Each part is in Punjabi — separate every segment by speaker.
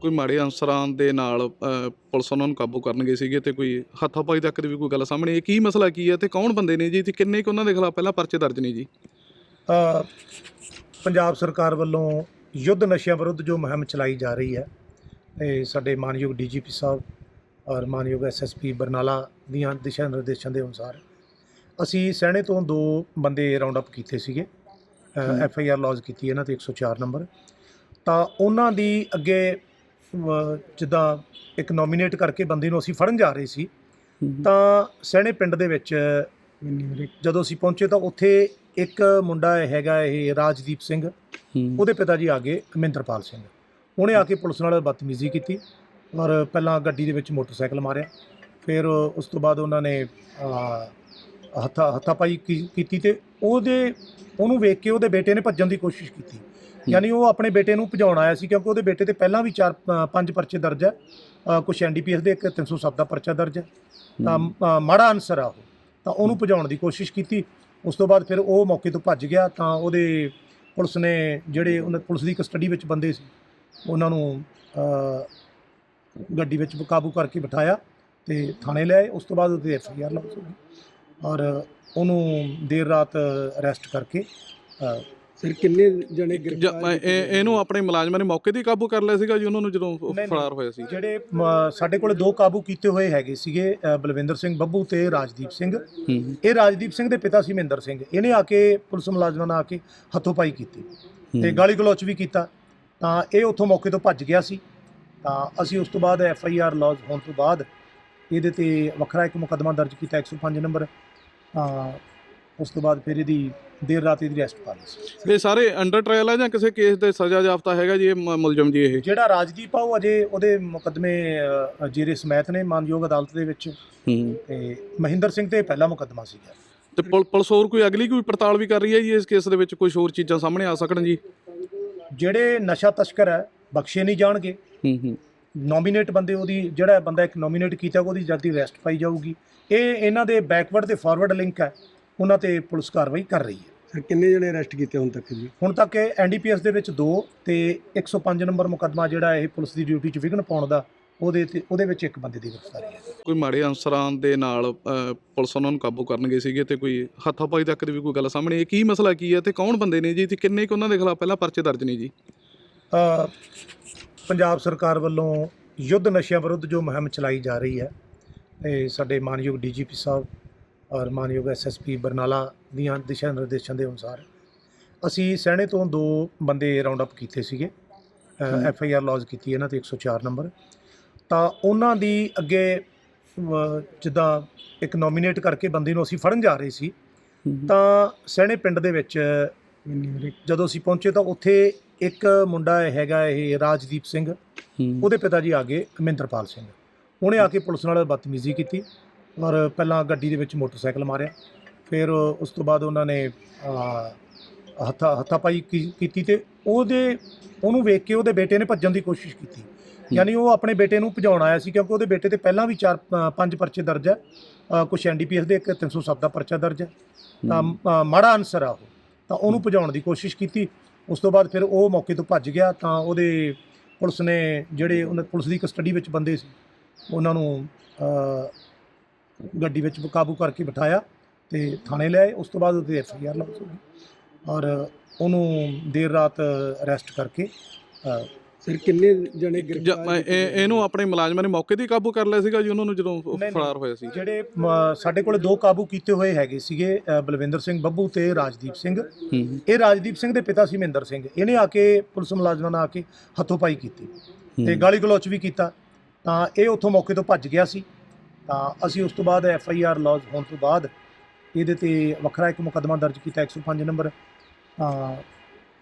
Speaker 1: ਕੋਈ ਮਾੜੇ ਅਨਸਰਾਂ ਦੇ ਨਾਲ ਅ, ਪੁਲਿਸ ਉਹਨਾਂ ਨੂੰ ਕਾਬੂ ਕਰਨ ਗਏ ਸੀਗੇ ਤੇ ਕੋਈ ਹੱਥਾਪਾਈ ਤੱਕ ਦੀ ਵੀ ਕੋਈ ਗੱਲ ਸਾਹਮਣੇ ਇਹ ਕੀ ਮਸਲਾ ਕੀ ਹੈ ਤੇ ਕੌਣ ਬੰਦੇ ਨੇ ਜੀ? ਤੇ ਕਿੰਨੇ ਕੁ ਉਹਨਾਂ ਦੇ ਖਿਲਾਫ ਪਹਿਲਾਂ ਪਰਚੇ ਦਰਜ ਨੇ ਜੀ?
Speaker 2: ਅ, ਪੰਜਾਬ ਸਰਕਾਰ ਵੱਲੋਂ ਯੁੱਧ ਨਸ਼ਿਆਂ ਵਿਰੁੱਧ ਜੋ ਮੁਹਿੰਮ ਚਲਾਈ ਜਾ ਰਹੀ ਹੈ ਇਹ ਸਾਡੇ ਮਾਨਯੋਗ ਡੀਜੀਪੀ ਸਾਹਿਬ ਔਰ ਮਾਨਯੋਗ ਐਸਐਸਪੀ ਬਰਨਾਲਾ ਦੀਆਂ ਦਿਸ਼ਾ ਨਿਰਦੇਸ਼ਾਂ ਦੇ ਅਨੁਸਾਰ ਅਸੀਂ ਸਹਿਣੇ ਤੋਂ ਦੋ ਬੰਦੇ ਰਾਉਂਡ ਅਪ ਕੀਤੇ ਸੀਗੇ। ਐਫ ਆਈ ਆਰ ਲੌਜ ਕੀਤੀ ਇਹਨਾਂ ਤੇ 104 ਨੰਬਰ ਤਾਂ ਉਹਨਾਂ ਦੀ ਅੱਗੇ ਜਿੱਦਾਂ ਇੱਕ ਨੋਮੀਨੇਟ ਕਰਕੇ ਬੰਦੇ ਨੂੰ ਅਸੀਂ ਫੜਨ ਜਾ ਰਹੇ ਸੀ ਤਾਂ ਸਹਿਣੇ ਪਿੰਡ ਦੇ ਵਿੱਚ ਜਦੋਂ ਅਸੀਂ ਪਹੁੰਚੇ ਤਾਂ ਉੱਥੇ ਇੱਕ ਮੁੰਡਾ ਹੈਗਾ ਇਹ ਰਾਜਦੀਪ ਸਿੰਘ ਉਹਦੇ ਪਿਤਾ ਜੀ ਆ ਗਏ ਮਹਿੰਦਰਪਾਲ ਸਿੰਘ। ਉਹਨੇ ਆ ਕੇ ਪੁਲਿਸ ਨਾਲ ਬਦਤਮੀਜ਼ੀ ਕੀਤੀ ਔਰ ਪਹਿਲਾਂ ਗੱਡੀ ਦੇ ਵਿੱਚ ਮੋਟਰਸਾਈਕਲ ਮਾਰਿਆ। ਫਿਰ ਉਸ ਤੋਂ ਬਾਅਦ ਉਹਨਾਂ ਨੇ ਹੱਥਾ ਹੱਥਾਪਾਈ ਕੀ- ਕੀਤੀ ਤੇ ਉਹਦੇ ਉਹਨੂੰ ਵੇਖ ਕੇ ਉਹਦੇ ਬੇਟੇ ਨੇ ਭੱਜਣ ਦੀ ਕੋਸ਼ਿਸ਼ ਕੀਤੀ। ਯਾਨੀ ਉਹ ਆਪਣੇ ਬੇਟੇ ਨੂੰ ਭਜਾਉਣ ਆਇਆ ਸੀ ਕਿਉਂਕਿ ਉਹਦੇ ਬੇਟੇ ਤੇ ਪਹਿਲਾਂ ਵੀ ਚਾਰ ਅ, ਪੰਜ ਪਰਚੇ ਦਰਜ ਹੈ। ਕੁਛ ਐਨਡੀਪੀਐਸ ਦੇ ਇੱਕ 307 ਦਾ ਪਰਚਾ ਦਰਜ ਹੈ। ਤਾਂ ਅ, ਮਾੜਾ ਅਨਸਰ ਆ ਉਹ। ਤਾਂ ਉਹਨੂੰ ਭਜਾਉਣ ਦੀ ਕੋਸ਼ਿਸ਼ ਕੀਤੀ। ਉਸ ਤੋਂ ਬਾਅਦ ਫਿਰ ਉਹ ਮੌਕੇ ਤੋਂ ਭੱਜ ਗਿਆ। ਤਾਂ ਉਹਦੇ ਪੁਲਿਸ ਨੇ ਜਿਹੜੇ ਉਹਨਾਂ ਪੁਲਿਸ ਦੀ ਕਸਟਡੀ ਵਿੱਚ ਬੰਦੇ ਸੀ ਉਹਨਾਂ ਨੂੰ ਅ, ਗੱਡੀ ਵਿੱਚ ਕਾਬੂ ਕਰਕੇ ਬਿਠਾਇਆ ਤੇ ਥਾਣੇ ਲਿਆਏ ਉਸ ਤੋਂ ਬਾਅਦ ਉਹਦੇ ਐਫ ਆਈ ਆਰ ਲੌਂਚ ਹੋ ਗਈ। ਔਰ ਉਹਨੂੰ ਦੇਰ ਰਾਤ ਅਰੈਸਟ ਕਰਕੇ ਅ,
Speaker 3: ਸਰ ਕਿੰਨੇ ਜਣੇ
Speaker 1: ਜ-
Speaker 3: ਗ੍ਰਿਫਤਾਰ
Speaker 1: ਇਹ- ਇਹ- ਇਹਨੂੰ ਆਪਣੇ ਮੁਲਾਜ਼ਮਾਂ ਨੇ ਮੌਕੇ ਤੇ ਹੀ ਕਾਬੂ ਕਰ ਲਿਆ ਸੀਗਾ ਜੀ ਉਹਨਾਂ ਨੂੰ ਜਦੋਂ ਉਹ
Speaker 2: ਨਹੀਂ,
Speaker 1: ਫਰਾਰ ਹੋਇਆ ਸੀ।
Speaker 2: ਜਿਹੜੇ ਸਾਡੇ ਕੋਲੇ ਦੋ ਕਾਬੂ ਕੀਤੇ ਹੋਏ ਹੈਗੇ ਸੀਗੇ ਅ, ਬਲਵਿੰਦਰ ਸਿੰਘ ਬੱਬੂ ਤੇ ਰਾਜਦੀਪ ਸਿੰਘ।
Speaker 1: ਹੂੰ
Speaker 2: ਇਹ ਰਾਜਦੀਪ ਸਿੰਘ ਦੇ ਪਿਤਾ ਸੀ ਮਹਿੰਦਰ ਸਿੰਘ। ਇਹਨੇ ਆ ਕੇ ਪੁਲਿਸ ਮੁਲਾਜ਼ਮਾਂ ਨਾਲ ਆ ਕੇ ਹੱਥੋਂ-ਪਾਈ ਕੀਤੀ ਤੇ ਗਾਲੀ ਗਲੋਚ ਵੀ ਕੀਤਾ। ਤਾਂ ਇਹ ਉੱਥੋਂ ਮੌਕੇ ਤੋਂ ਭੱਜ ਗਿਆ ਸੀ। ਤਾਂ ਅਸੀਂ ਉਸ ਤੋਂ ਬਾਅਦ ਐਫ ਆਈ ਆਰ ਲੌਜ ਹੋਣ ਤੋਂ ਬਾਅਦ ਇਹਦੇ ਤੇ ਵੱਖਰਾ ਇੱਕ ਮੁਕੱਦਮਾ ਦਰਜ ਕੀਤਾ 105 ਨੰਬਰ ਉਸ ਤੋਂ ਬਾਅਦ ਫਿਰ ਇਹਦੀ ਦੇਰ ਰਾਤ ਇਹਦੀ ਅਰੈਸਟ ਪਾ ਲਈ ਸੀ।
Speaker 1: ਇਹ ਸਾਰੇ ਅੰਡਰ ਟ੍ਰਾਇਲ ਆ ਜਾਂ ਕਿਸੇ ਕੇਸ ਦੇ ਸਜ਼ਾ ਜਾਫਤਾ ਹੈਗਾ ਜੀ ਇਹ ਮੁਲਜ਼ਮ ਜੀ ਇਹ?
Speaker 2: ਜਿਹੜਾ ਰਾਜਦੀਪ ਆ ਉਹ ਅਜੇ ਉਹਦੇ ਮੁਕੱਦਮੇ ਜੇਰੇ ਸਮੈਤ ਨੇ ਮਾਨਯੋਗ ਅਦਾਲਤ ਦੇ ਵਿੱਚ। ਤੇ ਮਹਿੰਦਰ ਸਿੰਘ ਤੇ ਪਹਿਲਾ ਮੁਕੱਦਮਾ ਸੀਗਾ।
Speaker 1: ਤੇ ਪੁਲ- ਪੁਲਿਸ ਹੋਰ ਕੋਈ ਅਗਲੀ ਕੋਈ ਪੜਤਾਲ ਵੀ ਕਰ ਰਹੀ ਹੈ ਜੀ ਇਸ ਕੇਸ ਦੇ ਵਿੱਚ? ਕੁਝ ਹੋਰ ਚੀਜ਼ਾਂ ਸਾਹਮਣੇ ਆ ਸਕਣ ਜੀ?
Speaker 2: ਜਿਹੜੇ ਨਸ਼ਾ ਤਸਕਰ ਹੈ ਬਖਸ਼ੇ ਨਹੀਂ ਜਾਣਗੇ।
Speaker 1: ਹੂੰ ਹੂੰ।
Speaker 2: ਨੋਮੀਨੇਟ ਬੰਦੇ ਉਹਦੀ ਜਿਹੜਾ ਬੰਦਾ ਇੱਕ ਨੋਮੀਨੇਟ ਕੀਤਾ ਉਹਦੀ ਜਲਦੀ ਅਰੈਸਟ ਪਾਈ ਜਾਊਗੀ। ਇਹ ਇਹਨਾਂ ਦੇ ਬੈਕਵਰਡ ਤੇ ਫਾਰਵਰਡ ਲਿੰਕ ਹੈ। ਉਹਨਾਂ ਤੇ ਪੁਲਿਸ ਕਾਰਵਾਈ ਕਰ ਰਹੀ ਹੈ।
Speaker 3: ਸਰ ਕਿੰਨੇ ਜਣੇ ਅਰੈਸਟ ਕੀਤੇ ਹੁਣ ਤੱਕ ਜੀ?
Speaker 2: ਹੁਣ ਤੱਕ ਐਨਡੀਪੀਐਸ ਦੇ ਵਿੱਚ 2 ਤੇ 105 ਨੰਬਰ ਮੁਕੱਦਮਾ ਜਿਹੜਾ ਇਹ ਪੁਲਿਸ ਦੀ ਡਿਊਟੀ 'ਚ ਵਿਘਨ ਪਾਉਣ ਦਾ ਉਹਦੇ ਤੇ ਉਹਦੇ ਵਿੱਚ ਇੱਕ ਬੰਦੇ ਦੀ ਗ੍ਰਿਫਤਾਰੀ ਹੈ।
Speaker 1: ਕੋਈ ਮਾੜੇ ਅਨਸਰਾਂ ਦੇ ਨਾਲ ਪੁਲਿਸ ਉਹਨਾਂ ਨੂੰ ਕਾਬੂ ਕਰਨ ਗਈ ਸੀਗੇ ਤੇ ਕੋਈ ਹੱਥਾਪਾਈ ਤੱਕ ਦੀ ਵੀ ਕੋਈ ਗੱਲ ਸਾਹਮਣੇ ਇਹ ਕੀ ਮਸਲਾ ਕੀ ਹੈ ਤੇ ਕੌਣ ਬੰਦੇ ਨੇ ਜੀ? ਤੇ ਕਿੰਨੇ ਕੁ ਉਹਨਾਂ ਦੇ ਖਿਲਾਫ ਪਹਿਲਾਂ ਪਰਚੇ ਦਰਜ ਨੇ ਜੀ?
Speaker 2: ਅ, ਪੰਜਾਬ ਸਰਕਾਰ ਵੱਲੋਂ ਯੁੱਧ ਨਸ਼ਿਆਂ ਵਿਰੁੱਧ ਜੋ ਮੁਹਿੰਮ ਚਲਾਈ ਜਾ ਰਹੀ ਹੈ ਇਹ ਸਾਡੇ ਮਾਨਯੋਗ ਡੀਜੀਪੀ ਸਾਹਿਬ ਔਰ ਮਾਨਯੋਗ ਐਸਐਸਪੀ ਬਰਨਾਲਾ ਦੀਆਂ ਦਿਸ਼ਾ ਨਿਰਦੇਸ਼ਾਂ ਦੇ ਅਨੁਸਾਰ ਅਸੀਂ ਸਹਿਣੇ ਤੋਂ ਦੋ ਬੰਦੇ ਰਾਉਂਡ ਅਪ ਕੀਤੇ ਸੀਗੇ ਐਫ ਆਈ ਆਰ ਲੌਜ ਕੀਤੀ ਇਹਨਾਂ ਤੇ 104 ਨੰਬਰ ਤਾਂ ਉਹਨਾਂ ਦੀ ਅੱਗੇ ਜਿੱਦਾਂ ਇੱਕ ਨੋਮੀਨੇਟ ਕਰਕੇ ਬੰਦੇ ਨੂੰ ਅਸੀਂ ਫੜਨ ਜਾ ਰਹੇ ਸੀ ਤਾਂ ਸਹਿਣੇ ਪਿੰਡ ਦੇ ਵਿੱਚ ਜਦੋਂ ਅਸੀਂ ਪਹੁੰਚੇ ਤਾਂ ਉੱਥੇ ਇੱਕ ਮੁੰਡਾ ਹੈਗਾ ਇਹ ਰਾਜਦੀਪ ਸਿੰਘ। ਉਹਦੇ ਪਿਤਾ ਜੀ ਆ ਗਏ ਮਹਿੰਦਰਪਾਲ ਸਿੰਘ। ਉਹਨੇ ਆ ਕੇ ਪੁਲਿਸ ਨਾਲ ਬਦਤਮੀਜ਼ੀ ਕੀਤੀ ਔਰ ਪਹਿਲਾਂ ਗੱਡੀ ਦੇ ਵਿੱਚ ਮੋਟਰਸਾਈਕਲ ਮਾਰਿਆ। ਫਿਰ ਉਸ ਤੋਂ ਬਾਅਦ ਉਹਨਾਂ ਨੇ ਹੱਥਾ ਹੱਥਾਪਾਈ ਕੀਤੀ ਤੇ ਉਹਦੇ ਉਹਨੂੰ ਵੇਖ ਕੇ ਉਹਦੇ ਬੇਟੇ ਨੇ ਭੱਜਣ ਦੀ ਕੋਸ਼ਿਸ਼ ਕੀਤੀ। ਯਾਨੀ ਉਹ ਆਪਣੇ ਬੇਟੇ ਨੂੰ ਭਜਾਉਣ ਆਇਆ ਸੀ ਕਿਉਂਕਿ ਉਹਦੇ ਬੇਟੇ ਤੇ ਪਹਿਲਾਂ ਵੀ ਚਾਰ ਪੰਜ ਪਰਚੇ ਦਰਜ ਹੈ ਕੁਛ ਐਨਡੀਪੀਐਸ ਦੇ ਇੱਕ 307 ਦਾ ਪਰਚਾ ਦਰਜ ਹੈ। ਤਾਂ ਮਾੜਾ ਅਨਸਰ ਆ ਉਹ। ਤਾਂ ਉਹਨੂੰ ਭਜਾਉਣ ਦੀ ਕੋਸ਼ਿਸ਼ ਕੀਤੀ। ਉਸ ਤੋਂ ਬਾਅਦ ਫਿਰ ਉਹ ਮੌਕੇ ਤੋਂ ਭੱਜ ਗਿਆ ਤਾਂ ਉਹਦੇ ਪੁਲਿਸ ਨੇ ਜਿਹੜੇ ਉਹਨਾਂ ਪੁਲਿਸ ਦੀ ਕਸਟਡੀ ਵਿੱਚ ਬੰਦੇ ਸੀ, ਉਹਨਾਂ ਨੂੰ ਗੱਡੀ ਵਿੱਚ ਕਾਬੂ ਕਰਕੇ ਬਿਠਾਇਆ ਤੇ ਥਾਣੇ ਲਿਆਏ ਉਸ ਤੋਂ ਬਾਅਦ ਉਹਦੇ ਐਫ ਆਈ ਆਰ ਲੌਂਚ ਹੋ ਗਈ ਔਰ ਉਹਨੂੰ ਦੇਰ ਰਾਤ ਅਰੈਸਟ ਕਰਕੇ
Speaker 3: ਸਰ ਕਿੰਨੇ ਜਣੇ
Speaker 1: ਜ-
Speaker 3: ਗ੍ਰਿਫਤਾਰ
Speaker 1: ਇਹ- ਇਹਨੂੰ ਆਪਣੇ ਮੁਲਾਜ਼ਮਾਂ ਨੇ ਮੌਕੇ ਤੇ ਹੀ ਕਾਬੂ ਕਰ ਲਿਆ ਸੀਗਾ ਜੀ ਉਹਨਾਂ ਨੂੰ ਜਦੋਂ ਉਹ
Speaker 2: ਨਹੀਂ, ਨਹੀਂ।
Speaker 1: ਫਰਾਰ ਹੋਇਆ ਸੀ।
Speaker 2: ਜਿਹੜੇ ਸਾਡੇ ਕੋਲੇ ਦੋ ਕਾਬੂ ਕੀਤੇ ਹੋਏ ਹੈਗੇ ਸੀਗੇ ਅ, ਬਲਵਿੰਦਰ ਸਿੰਘ ਬੱਬੂ ਤੇ ਰਾਜਦੀਪ ਸਿੰਘ।
Speaker 1: ਹੂੰ
Speaker 2: ਇਹ ਰਾਜਦੀਪ ਸਿੰਘ ਦੇ ਪਿਤਾ ਸੀ ਮਹਿੰਦਰ ਸਿੰਘ। ਇਹਨੇ ਆ ਕੇ ਪੁਲਿਸ ਮੁਲਾਜ਼ਮਾਂ ਨਾਲ ਆ ਕੇ ਹੱਥੋਂ-ਪਾਈ ਕੀਤੀ ਤੇ ਗਾਲੀ ਗਲੋਚ ਵੀ ਕੀਤਾ। ਤਾਂ ਇਹ ਉੱਥੋਂ ਮੌਕੇ ਤੋਂ ਭੱਜ ਗਿਆ ਸੀ। ਤਾਂ ਅਸੀਂ ਉਸ ਤੋਂ ਬਾਅਦ ਐਫ ਆਈ ਆਰ ਲੌਜ ਹੋਣ ਤੋਂ ਬਾਅਦ ਇਹਦੇ ਤੇ ਵੱਖਰਾ ਇੱਕ ਮੁਕੱਦਮਾ ਦਰਜ ਕੀਤਾ 105 ਨੰਬਰ। ਤਾਂ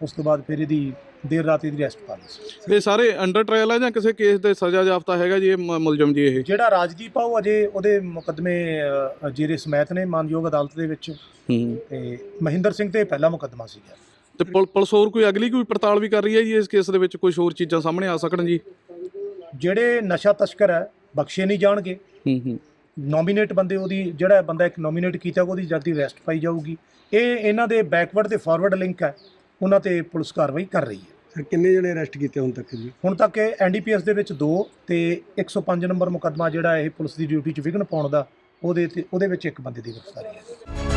Speaker 2: ਉਸ ਤੋਂ ਬਾਅਦ ਫਿਰ ਇਹਦੀ ਦੇਰ ਰਾਤ ਇਹਦੀ ਅਰੈਸਟ ਪਾ ਲਈ ਸੀ।
Speaker 1: ਇਹ ਸਾਰੇ ਅੰਡਰ ਟ੍ਰਾਇਲ ਆ ਜਾਂ ਕਿਸੇ ਕੇਸ ਦੇ ਸਜ਼ਾ ਜਾਫਤਾ ਹੈਗਾ ਜੀ ਇਹ ਮ- ਮੁਲਜ਼ਮ ਜੀ ਇਹ?
Speaker 2: ਜਿਹੜਾ ਰਾਜਦੀਪ ਆ ਉਹ ਅਜੇ ਉਹਦੇ ਮੁਕੱਦਮੇ ਅ, ਜੇਰੇ ਸਮੈਤ ਨੇ ਮਾਨਯੋਗ ਅਦਾਲਤ ਦੇ ਵਿੱਚ।
Speaker 1: ਹੂੰ।
Speaker 2: ਤੇ ਮਹਿੰਦਰ ਸਿੰਘ ਤੇ ਪਹਿਲਾ ਮੁਕੱਦਮਾ ਸੀਗਾ।
Speaker 1: ਤੇ ਪੁਲ- ਪੁਲਿਸ ਹੋਰ ਕੋਈ ਅਗਲੀ ਕੋਈ ਪੜਤਾਲ ਵੀ ਕਰ ਰਹੀ ਹੈ ਜੀ ਇਸ ਕੇਸ ਦੇ ਵਿੱਚ? ਕੁਝ ਹੋਰ ਚੀਜ਼ਾਂ ਸਾਹਮਣੇ ਆ ਸਕਣ ਜੀ?
Speaker 2: ਜਿਹੜੇ ਨਸ਼ਾ ਤਸਕਰ ਹੈ ਬਖਸ਼ੇ ਨਹੀਂ ਜਾਣਗੇ।
Speaker 1: ਹੂੰ ਹੂੰ।
Speaker 2: ਨੋਮੀਨੇਟ ਬੰਦੇ ਉਹਦੀ ਜਿਹੜਾ ਬੰਦਾ ਇੱਕ ਨੋਮੀਨੇਟ ਕੀਤਾ ਉਹਦੀ ਜਲਦੀ ਅਰੈਸਟ ਪਾਈ ਜਾਊਗੀ। ਇਹ ਇਹਨਾਂ ਦੇ ਬੈਕਵਰਡ ਤੇ ਫਾਰਵਰਡ ਲਿੰਕ ਹੈ। ਉਹਨਾਂ ਤੇ ਪੁਲਿਸ ਕਾਰਵਾਈ ਕਰ ਰਹੀ ਹੈ।
Speaker 3: ਸਰ ਕਿੰਨੇ ਜਣੇ ਅਰੈਸਟ ਕੀਤੇ ਹੁਣ ਤੱਕ ਜੀ?
Speaker 2: ਹੁਣ ਤੱਕ ਇਹ ਐਨਡੀਪੀਐਸ ਦੇ ਵਿੱਚ 2 ਤੇ 105 ਨੰਬਰ ਮੁਕੱਦਮਾ ਜਿਹੜਾ ਇਹ ਪੁਲਿਸ ਦੀ ਡਿਊਟੀ 'ਚ ਵਿਘਨ ਪਾਉਣ ਦਾ ਉਹਦੇ ਤੇ ਉਹਦੇ ਵਿੱਚ ਇੱਕ ਬੰਦੇ ਦੀ ਗ੍ਰਿਫਤਾਰੀ ਹੈ।